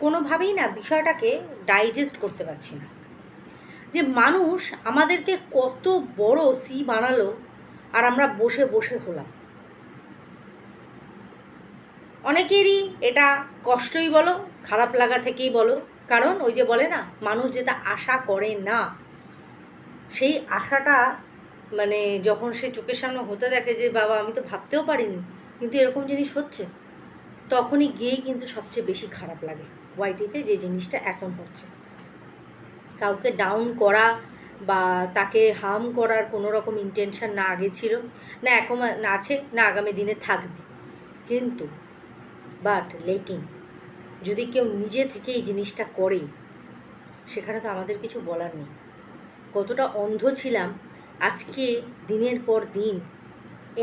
কোনোভাবেই না বিষয়টাকে ডাইজেস্ট করতে পারছি না। যে মানুষ আমাদেরকে কত বড় সি বানালো আর আমরা বসে বসে হলাম। অনেকেরই এটা কষ্টই বলো, খারাপ লাগা থেকেই বলো, কারণ ওই যে বলে না, মানুষ যেটা আশা করে না, সেই আশাটা মানে যখন সে চোখের সামনে হতে দেখে যে বাবা আমি তো ভাবতেও পারিনি, কিন্তু এরকম জিনিস হচ্ছে, তখনই গিয়েই কিন্তু সবচেয়ে বেশি খারাপ লাগে। ওয়াইটিতে যে জিনিসটা এখন হচ্ছে। কাউকে ডাউন করা বা তাকে হার্ম করার কোনো রকম ইন্টেনশন না আগে ছিল, না এখন আছে, না আগামী দিনে থাকবে। কিন্তু বাট লেকিন, যদি কেউ নিজে থেকে এই জিনিসটা করে, সেখানে তো আমাদের কিছু বলার নেই। কতটা অন্ধ ছিলাম আজকে দিনের পর দিন।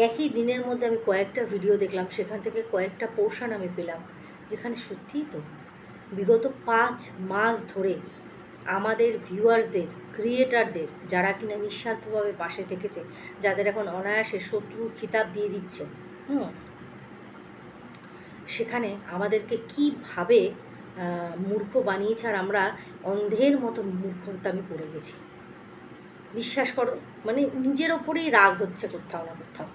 একই দিনের মধ্যে আমি কয়েকটা ভিডিও দেখলাম, সেখান থেকে কয়েকটা পোর্শন আমি পেলাম, যেখানে সত্যিই তো বিগত পাঁচ মাস ধরে আমাদের ভিউয়ার্সদের ক্রিয়েটারদের যারা কিনা নিঃস্বার্থভাবে পাশে থেকেছে, যাদের এখন অনায়াসে শত্রুর খিতাব দিয়ে দিচ্ছে, হুম? সেখানে আমাদেরকে কীভাবে মূর্খ বানিয়েছে আর আমরা অন্ধের মতো মূর্খতামি করে গেছি? বিশ্বাস করো মানে নিজের ওপরেই রাগ হচ্ছে কোথাও না কোথাও।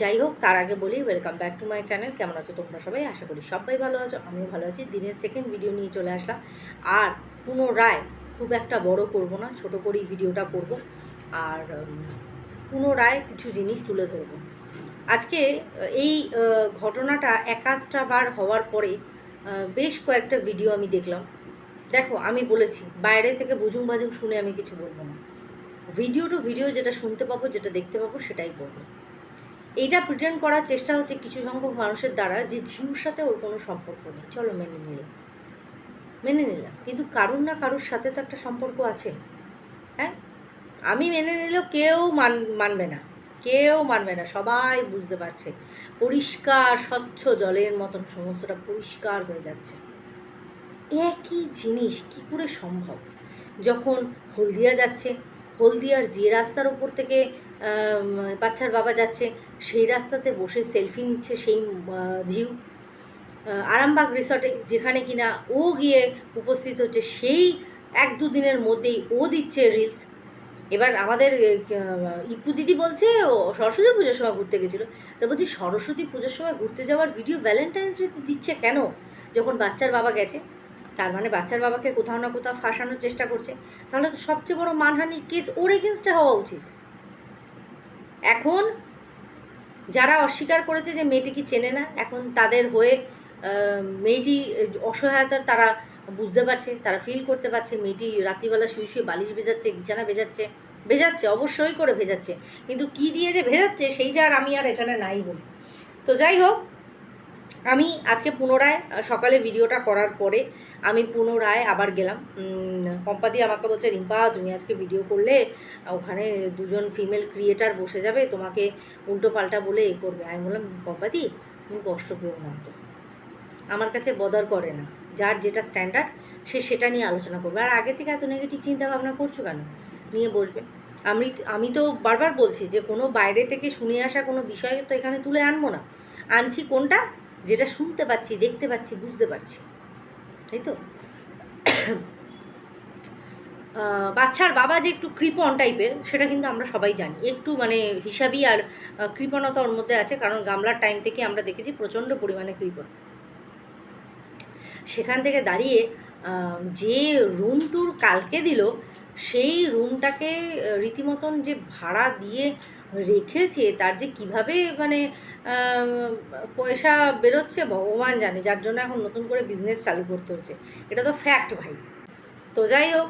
যাই হোক তার আগে বলি welcome back to my channel কেমন আছো তোমরা সবাই? আশা করি সবাই ভালো আছো, আমিও ভালো আছি। দিনের সেকেন্ড ভিডিও নিয়ে চলে আসলাম। আর পুনরায় খুব একটা বড় করব না, ছোট করেই ভিডিওটা করব। আর পুনরায় কিছু জিনিস তুলে ধরবো। আজকে, এই ঘটনাটা একাধটা বার হওয়ার পরে বেশ কয়েকটা ভিডিও আমি দেখলাম। দেখো, আমি বলেছি, বাইরে থেকে বুঝুম বাজুম শুনে আমি কিছু বলব না। ভিডিও টু ভিডিও যেটা শুনতে পাবো, যেটা দেখতে পাবো, সেটাই করব। এইটা প্রিটেন্ড করার চেষ্টা হচ্ছে কিছু সংখ্যক মানুষের দ্বারা যে ঝিউর সাথে ওর কোনো সম্পর্ক নেই। চলো মেনে নিলাম মেনে নিলাম। কিন্তু কারুর না কারুর সাথে তো একটা সম্পর্ক আছে। হ্যাঁ? আমি মেনে নিলেও কেউ মান, মানবে না। কেউ মানবে না। সবাই বুঝতে পারছে। পরিষ্কার, স্বচ্ছ জলের মতন সমস্তটা পরিষ্কার হয়ে যাচ্ছে। একই জিনিস কি করে সম্ভব? যখন হলদিয়া যাচ্ছে, হলদিয়ার যে রাস্তার ওপর থেকে বাচ্চার বাবা যাচ্ছে, সেই রাস্তাতে বসে সেলফি নিচ্ছে সেই ঝিউ। আরামবাগ রিসর্টে যেখানে কিনা ও গিয়ে উপস্থিত হচ্ছে, সেই এক দুদিনের মধ্যেই ও দিচ্ছে রিলস এবার আমাদের ইপু দিদি বলছে, ও সরস্বতী পুজোর সময় ঘুরতে গেছিল। তা বলছি, সরস্বতী পুজোর সময় ঘুরতে যাওয়ার ভিডিও ভ্যালেন্টাইন্স ডেতে দিচ্ছে কেন? যখন বাচ্চার বাবা গেছে, তার মানে বাচ্চার বাবাকে কোথাও না কোথাও ফাঁসানোর চেষ্টা করছে। তাহলে তো সবচেয়ে বড় মানহানির কেস ওর এগেনস্টে হওয়া উচিত। এখন যারা অস্বীকার করেছে যে মেয়েটি কি চেনে না, এখন তাদের হয়ে মেয়েটি অসহায়তার তারা বুঝতে পারছে, তারা ফিল করতে পারছে, মেয়েটি রাত্রিবেলা শুয়ে শুয়ে বালিশ ভেজাচ্ছে, বিছানা ভেজাচ্ছে ভেজাচ্ছে, অবশ্যই করে ভেজাচ্ছে। কিন্তু কি দিয়ে যে ভেজাচ্ছে, সেইটা আর আমি আর এখানে নাই বলি। তো যাই হোক আমি আজকে পুনরায় সকালে ভিডিওটা করার পরে আমি পুনরায় আবার গেলাম। পম্পাদি আমাকে বলছে, রিম্পা, তুমি আজকে ভিডিও করলে ওখানে দুজন ফিমেল ক্রিয়েটার বসে যাবে, তোমাকে উল্টো পাল্টা বলে এ করবে। আমি বললাম পম্পাদি তুমি কষ্ট পেও না তো। আমার কাছে বদার করে না। যার যেটা স্ট্যান্ডার্ড সে সেটা নিয়ে আলোচনা করবে। আর আগে থেকে এত নেগেটিভ চিন্তা ভাবনা করছ কেন? নিয়ে বসবে। আমি আমি তো বারবার বলছি যে, কোনো বাইরে থেকে শুনে আসা কোনো বিষয় তো এখানে তুলে আনব না। আনছি কোনটা? যেটা শুনতে পাচ্ছি, দেখতে পাচ্ছি, বুঝতে পারছি। তাই তো? বাচ্চার বাবা যে একটু কৃপণ টাইপের, সেটা কিন্তু আমরা সবাই জানি। একটু মানে হিসাবই আর কৃপণতা ওর মধ্যে আছে, কারণ গামলার টাইম থেকে আমরা দেখেছি প্রচণ্ড পরিমাণে কৃপণ। সেখান থেকে দাঁড়িয়ে যে রুম ট্যুর কালকে দিল সেই রুমটাকে রীতিমতন যে ভাড়া দিয়ে রেখেছে, তার যে কীভাবে মানে পয়সা বেরোচ্ছে, ভগবান জানে। যার জন্য এখন নতুন করে বিজনেস চালু করতে হচ্ছে। এটা তো ফ্যাক্ট ভাই। তো যাই হোক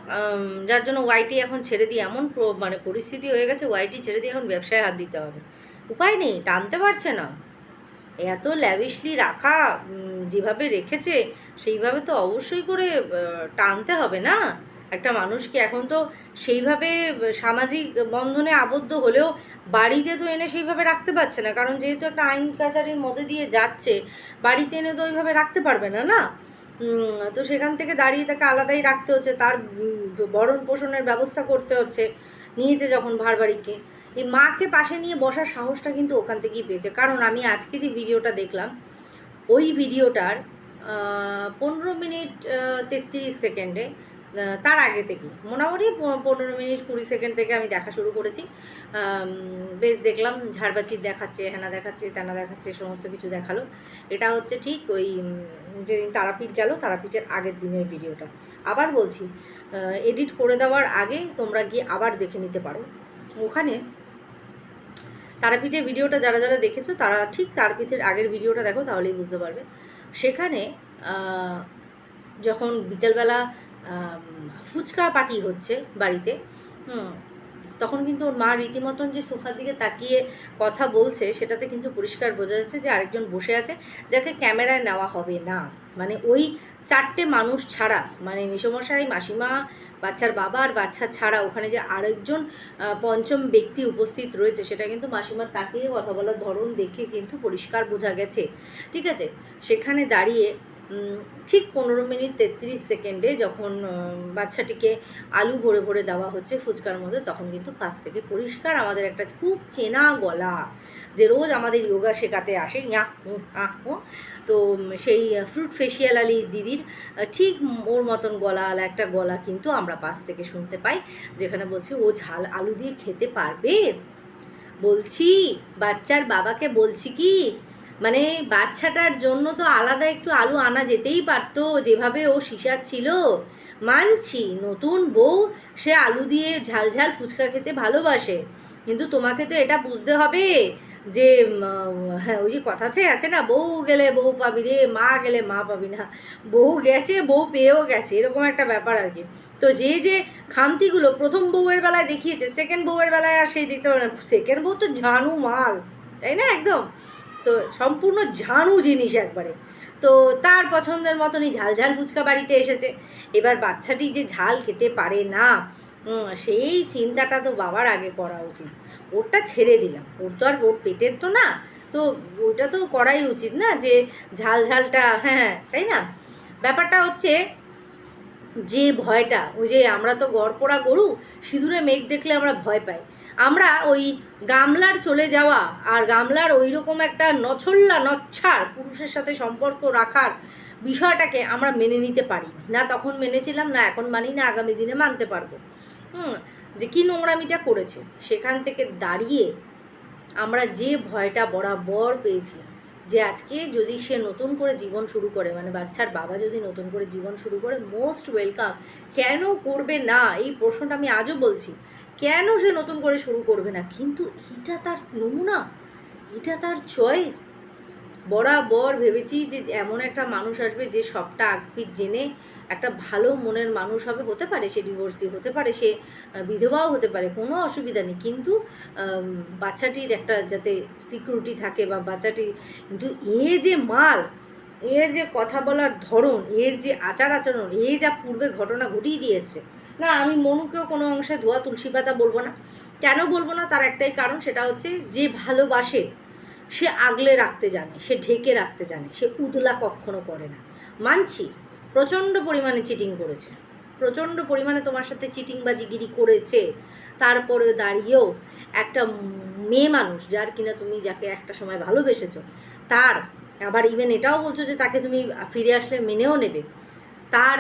যার জন্য ওয়াইটি এখন ছেড়ে দিয়ে এমন মানে পরিস্থিতি হয়ে গেছে ওয়াইটি ছেড়ে দিয়ে এখন ব্যবসায় হাত দিতে হবে। উপায় নেই, টানতে পারছে না। এত ল্যাভিশলি রাখা যেভাবে রেখেছে, সেইভাবে তো অবশ্যই করে টানতে হবে না? একটা মানুষকে এখন তো সেইভাবে সামাজিক বন্ধনে আবদ্ধ হলেও বাড়িতে তো এনে সেইভাবে রাখতে পারছে না। কারণ যেহেতু একটা আইন কাচারির মধ্যে দিয়ে যাচ্ছে, বাড়িতে এনে তো ওইভাবে রাখতে পারবে না না? তো সেখান থেকে দাঁড়িয়ে তাকে আলাদাই রাখতে হচ্ছে, তার ভরণ পোষণের ব্যবস্থা করতে হচ্ছে, নিয়েছে যখন ভার বাড়িকে এই মাকে পাশে নিয়ে বসার সাহসটা কিন্তু ওখান থেকেই পেয়েছে। কারণ আমি আজকে যে ভিডিওটা দেখলাম, ওই ভিডিওটার পনেরো মিনিট তেত্রিশ সেকেন্ডে তার আগে থেকে মোটামুটি পনেরো মিনিট, কুড়ি সেকেন্ড থেকে আমি দেখা শুরু করেছি। বেশ দেখলাম, ঝাড়বাতি দেখাচ্ছে, হেনা দেখাচ্ছে, তেনা দেখাচ্ছে, সমস্ত কিছু দেখাল। এটা হচ্ছে ঠিক ওই যেদিন তারাপীঠ গেল, তারাপীঠের আগের দিনের ভিডিওটা। আবার বলছি এডিট করে দেওয়ার আগে তোমরা গিয়ে আবার দেখে নিতে পারো। ওখানে তারাপীঠের ভিডিওটা যারা যারা দেখেছ, তারা ঠিক তারাপীঠের আগের ভিডিওটা দেখো, তাহলেই বুঝতে পারবে। সেখানে যখন বিকেলবেলা ফুচকা পার্টি হচ্ছে বাড়িতে। হুম, তখন কিন্তু ওর মা রীতিমতন যে সোফার দিকে তাকিয়ে কথা বলছে সেটাতে কিন্তু পরিষ্কার বোঝা যাচ্ছে যে আরেকজন বসে আছে যাকে ক্যামেরায় নেওয়া হবে না। মানে ওই চারটে মানুষ ছাড়া মানে মিশমশাই মাসিমা বাচ্চার বাবা আর বাচ্চা ছাড়া ওখানে যে আরেকজন পঞ্চম ব্যক্তি উপস্থিত রয়েছে সেটা কিন্তু মাসিমার তাকিয়ে কথা বলার ধরন দেখে কিন্তু পরিষ্কার বোঝা গেছে। ঠিক আছে? সেখানে দাঁড়িয়ে ঠিক পনেরো মিনিট তেত্রিশ সেকেন্ডে যখন বাচ্চাটিকে আলু ভরে ভরে দেওয়া হচ্ছে ফুচকার মধ্যে, তখন কিন্তু কাছ থেকে পরিষ্কার আমাদের একটা খুব চেনা গলা যে রোজ আমাদের যোগা শেখাতে আসে, ইয়া আহ। তো সেই ফ্রুট ফেসিয়াল আলি দিদির ঠিক ওর মতন গলা আলা একটা গলা কিন্তু আমরা পাশ থেকে শুনতে পাই, যেখানে বলছে, ও ঝাল আলু দিয়ে খেতে পারবে বলছি, বাচ্চার বাবাকে বলছি কি মানে বাচ্চাটার জন্য তো আলাদা একটু আলু আনা যেতেই পারতো, যেভাবে ও ছিল। মানছি, নতুন বউ, সে আলু দিয়ে ঝাল ঝাল ফুচকা খেতে ভালোবাসে। কিন্তু তোমাকে তো এটা বুঝতে হবে যে হ্যাঁ ওই যে কথাতে আছে না, বউ গেলে বউ পাবি রে, মা গেলে মা পাবি না। বউ গেছে, বউ পেয়েও গেছে, এরকম একটা ব্যাপার আর কি। তো যে যে খামতিগুলো প্রথম বউয়ের বেলায় দেখিয়েছে সেকেন্ড বউয়ের বেলায় আর সেই দেখতে পারে না। সেকেন্ড বউ তো ঝানু মাল তাই না একদম? তো সম্পূর্ণ ঝানু জিনিস একবারে। তো তার পছন্দের মতনই ঝাল ঝাল ফুচকা বাড়িতে এসেছে। এবার বাচ্চাটি যে ঝাল খেতে পারে না সেই চিন্তাটা তো বাবার আগে করা উচিত। ওরটা ছেড়ে দিলাম। ওর তো আর ওর পেটের তো না, তো ওইটা তো করাই উচিত না যে ঝাল ঝালটা হ্যাঁ হ্যাঁ তাই না? ব্যাপারটা হচ্ছে যে ভয়টা, ওই যে আমরা তো গড়পোড়া গরু, সিঁদুরে মেঘ দেখলে আমরা ভয় পাই। আমরা ওই গামলার চলে যাওয়া আর গামলার ওই রকম একটা নছল্লা নচ্ছার পুরুষের সাথে সম্পর্ক রাখার বিষয়টাকে আমরা মেনে নিতে পারি। না তখন মেনেছিলাম, না এখন মানি, না আগামী দিনে মানতে পারব। হুম, যে কী নোংরামিটা করেছে? সেখান থেকে দাঁড়িয়ে আমরা যে ভয়টা বরাবর পেয়েছি, যে আজকে যদি সে নতুন করে জীবন শুরু করে মানে বাচ্চার বাবা যদি নতুন করে জীবন শুরু করে মোস্ট ওয়েলকাম কেন করবে না? এই প্রশ্নটা আমি আজও বলছি। কেন সে নতুন করে শুরু করবে না? কিন্তু এটা তার নমুনা, এটা তার চয়েস বরাবর ভেবেছি যে এমন একটা মানুষ আসবে যে সবটা আগপিট জেনে একটা ভালো মনের মানুষ হবে। হতে পারে সে ডিভোর্সি হতে পারে সে বিধবাও হতে পারে, কোনো অসুবিধা নেই। কিন্তু বাচ্চাটির একটা যাতে সিকিউরিটি থাকে বা বাচ্চাটি, কিন্তু এ যে মাল এর যে কথা বলার ধরন, এর যে আচার আচরণ, এ যা পূর্বে ঘটনা ঘটিয়ে দিয়ে এসছে, না, আমি মনুকেও কোনো অংশে ধোয়া তুলসী পাতা বলব না। কেন বলব না? তার একটাই কারণ, সেটা হচ্ছে যে ভালোবাসে, সে আগলে রাখতে জানে, সে ঢেকে রাখতে জানে, সে উদলা কখনো করে না। মানছি, প্রচণ্ড পরিমাণে চিটিং করেছে। প্রচণ্ড পরিমাণে তোমার সাথে চিটিংবাজিগিরি করেছে। তারপরে দাঁড়িয়েও একটা মেয়ে মানুষ, যার কিনা তুমি যাকে একটা সময় ভালোবেসেছো, তার আবার ইভেন এটাও বলছো যে তাকে তুমি ফিরে আসলে মেনেও নেবে। তার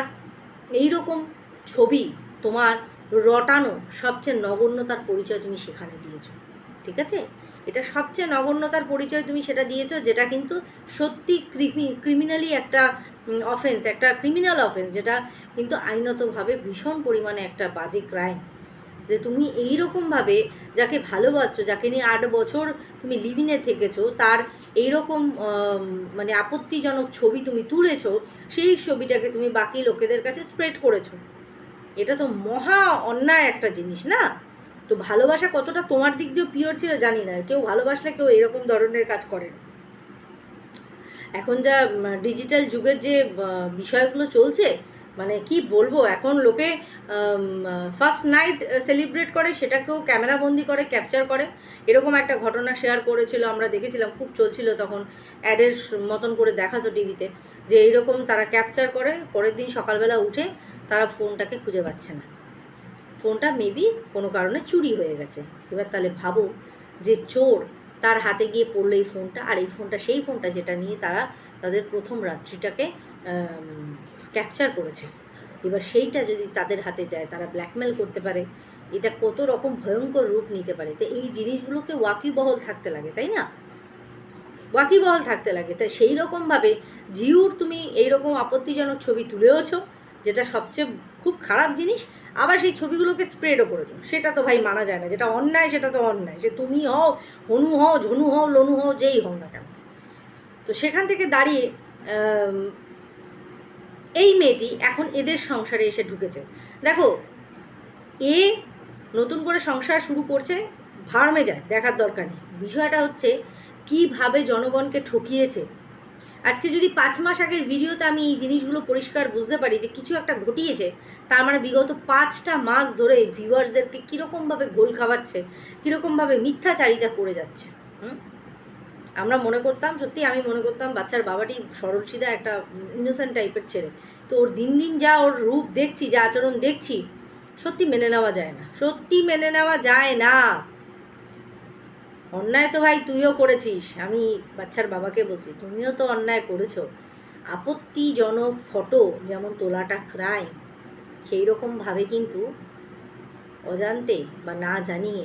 এই রকম ছবি তোমার রটানো সবচেয়ে নগণ্যতার পরিচয় তুমি সেখানে দিয়েছ। ঠিক আছে? এটা সবচেয়ে নগণ্যতার পরিচয় তুমি সেটা দিয়েছ, যেটা কিন্তু সত্যি ক্রিমিনালি একটা অফেন্স একটা ক্রিমিনাল অফেন্স যেটা কিন্তু আইনতভাবে ভীষণ পরিমাণে একটা বাজে ক্রাইম যে তুমি এই রকমভাবে যাকে ভালোবাসছো, যাকে নিয়ে আট বছর তুমি লিভিনে থেকেছো, তার এইরকম মানে আপত্তিজনক ছবি তুমি তুলেছো, সেই ছবিটাকে তুমি বাকি লোকেদের কাছে স্প্রেড করেছ। এটা তো মহা অন্যায় একটা জিনিস, না? তো ভালোবাসা কতটা তোমার দিক দিয়েও পিওর ছিল জানি না। কেউ ভালোবাসলে কেউ এরকম ধরনের কাজ করে এখন যা ডিজিটাল যুগের যে বিষয়গুলো চলছে মানে কি বলব, এখন লোকে ফার্স্ট নাইট সেলিব্রেট করে, সেটাকেও ক্যামেরাবন্দি করে ক্যাপচার করে। এরকম একটা ঘটনা শেয়ার করেছিল, আমরা দেখেছিলাম, খুব চলছিল তখন অ্যাডের মতন করে দেখাতো টিভিতে যে এইরকম তারা ক্যাপচার করে, পরের দিন সকালবেলা উঠে তারা ফোনটাকে খুঁজে পাচ্ছে না। ফোনটা মেবি কোনো কারণে চুরি হয়ে গেছে। এবার তাহলে ভাবো যে চোর তার হাতে গিয়ে পড়ল এই ফোনটা, আর এই ফোনটা, সেই ফোনটা যেটা নিয়ে তারা তাদের প্রথম রাত্রিটাকে ক্যাপচার করেছে। এবার সেইটা যদি তাদের হাতে যায়, তারা ব্ল্যাকমেল করতে পারে। এটা কত রকম ভয়ঙ্কর রূপ নিতে পারে। তো এই জিনিসগুলোকে ওয়াকিবহল থাকতে লাগে, তাই না? ওয়াকিবহল থাকতে লাগে। তাই সেই রকমভাবে জিউর তুমি এইরকম আপত্তিজনক ছবি তুলেওছো, যেটা সবচেয়ে খুব খারাপ জিনিস। আবার সেই ছবিগুলোকে স্প্রেডও করেছ। সেটা তো ভাই মানা যায় না। যেটা অন্যায়, সেটা তো অন্যায়। সে তুমি হও, হনু হও, ঝনু হও, লনু হও, যেই হও না কেন। তো সেখান থেকে দাঁড়িয়ে এই মেয়েটি এখন এদের সংসারে এসে ঢুকেছে। দেখো, এ নতুন করে সংসার শুরু করছে ভাড়মে যায় দেখার দরকার নেই। বিষয়টা হচ্ছে, কীভাবে জনগণকে ঠকিয়েছে। আজকে যদি পাঁচ মাস আগের ভিডিওতে আমি এই জিনিসগুলো পরিষ্কার বুঝতে পারি যে কিছু একটা ঘটিয়েছে, তার মানে বিগত পাঁচটা মাস ধরে ভিউয়ার্সদেরকে কীরকমভাবে গোল খাওয়াচ্ছে, কীরকমভাবে মিথ্যাচারিতা করে যাচ্ছে, হুম? আমরা মনে করতাম, সত্যি আমি মনে করতাম বাচ্চার বাবাটি সরল সিধা একটা ইনোসেন্ট টাইপের ছেলে। তো ওর দিন দিন যা ওর রূপ দেখছি, যা আচরণ দেখছি, সত্যি মেনে নেওয়া যায় না। সত্যি মেনে নেওয়া যায় না। অন্যায় তো ভাই তুইও করেছিস, আমি বাচ্চার বাবাকে বলছি, তুমিও তো অন্যায় করেছ। আপত্তিজনক ফটো যেমন তোলাটা ক্রাইম সেই রকমভাবে কিন্তু অজান্তে বা না জানিয়ে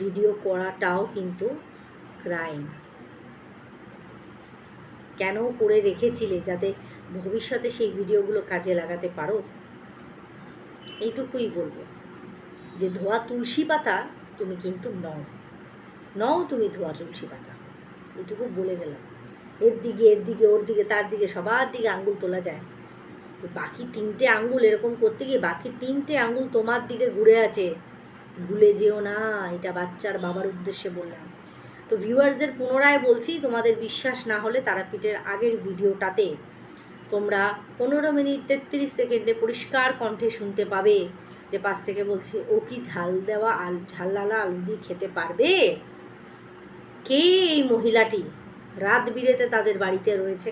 ভিডিও করাটাও কিন্তু ক্রাইম কেন করে রেখেছিলে যাতে ভবিষ্যতে সেই ভিডিওগুলো কাজে লাগাতে পারো? এইটুকুই বলব। যে ধোয়া তুলসী পাতা তুমি কিন্তু নও। নও তুমি ধোয়া তুলসী পাতা। এটুকু বলে গেলাম। এর দিকে এর দিকে, ওর দিকে, তার দিকে, সবার দিকে আঙ্গুল তোলা যায়। বাকি তিনটে আঙ্গুল এরকম করতে গিয়ে বাকি তিনটে আঙ্গুল তোমার দিকে ঘুরে আছে। ভুলে যেও না, এটা বাচ্চার বাবার উদ্দেশ্যে বললাম। তো ভিউয়ার্সদের পুনরায় বলছি, তোমাদের বিশ্বাস না হলে তারাপীঠের আগের ভিডিওটাতে। তোমরা পনেরো মিনিট তেত্রিশ সেকেন্ডে পরিষ্কার কণ্ঠে শুনতে পাবে যে পাশ থেকে বলছে, ও কি ঝাল দেওয়া আল ঝাললালা আলু দিয়ে খেতে পারবে? কে এই মহিলাটি? রাত বিরেতে তাদের বাড়িতে রয়েছে।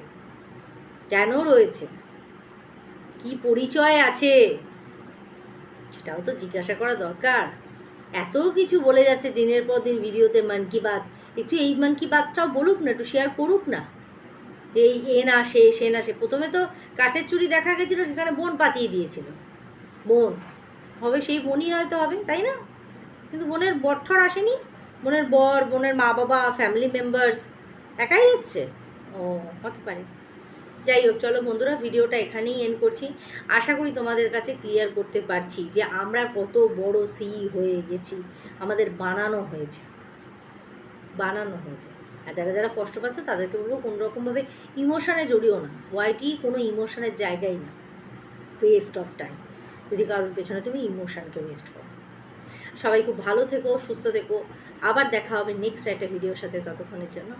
কেন রয়েছে? কি পরিচয় আছে? সেটাও তো জিজ্ঞাসা করা দরকার। এত কিছু বলে যাচ্ছে দিনের পর দিন ভিডিওতে, মন কি বাত। একটু এই মন কি বাতটাও বলুক না, একটু শেয়ার করুক না। যে এই এ না সে সে না সে। প্রথমে তো কাছের চুরি দেখা গেছিল, সেখানে বোন পাতিয়ে দিয়েছিল। বোন। হবে সেই বোনই হয়তো হবে, তাই না? কিন্তু বোনের বরঠর আসেনি। বোনের বর, বোনের মা বাবা ফ্যামিলি মেম্বার্স একাই এসছে। ও, হতে পারে। যাই হোক, চলো বন্ধুরা, ভিডিওটা এখানেই এন্ড করছি। আশা করি তোমাদের কাছে ক্লিয়ার করতে পারছি যে আমরা কত বড় সি হয়ে গেছি, আমাদের বানানো হয়েছে। বানানো হয়েছে। আর যারা যারা কষ্ট পাচ্ছ, তাদেরকে বলব কোনো রকমভাবে ইমোশনে জড়িও না। ওয়াইটি কোনো ইমোশনের জায়গাই না। ওয়েস্ট অফ টাইম যদি কারোর পেছনে তুমি ইমোশনকে ওয়েস্ট করো। সবাই খুব ভালো থেকো, সুস্থ থেকো। আবার দেখা হবে নেক্সট একটা ভিডিওর সাথে ততক্ষণের জন্য।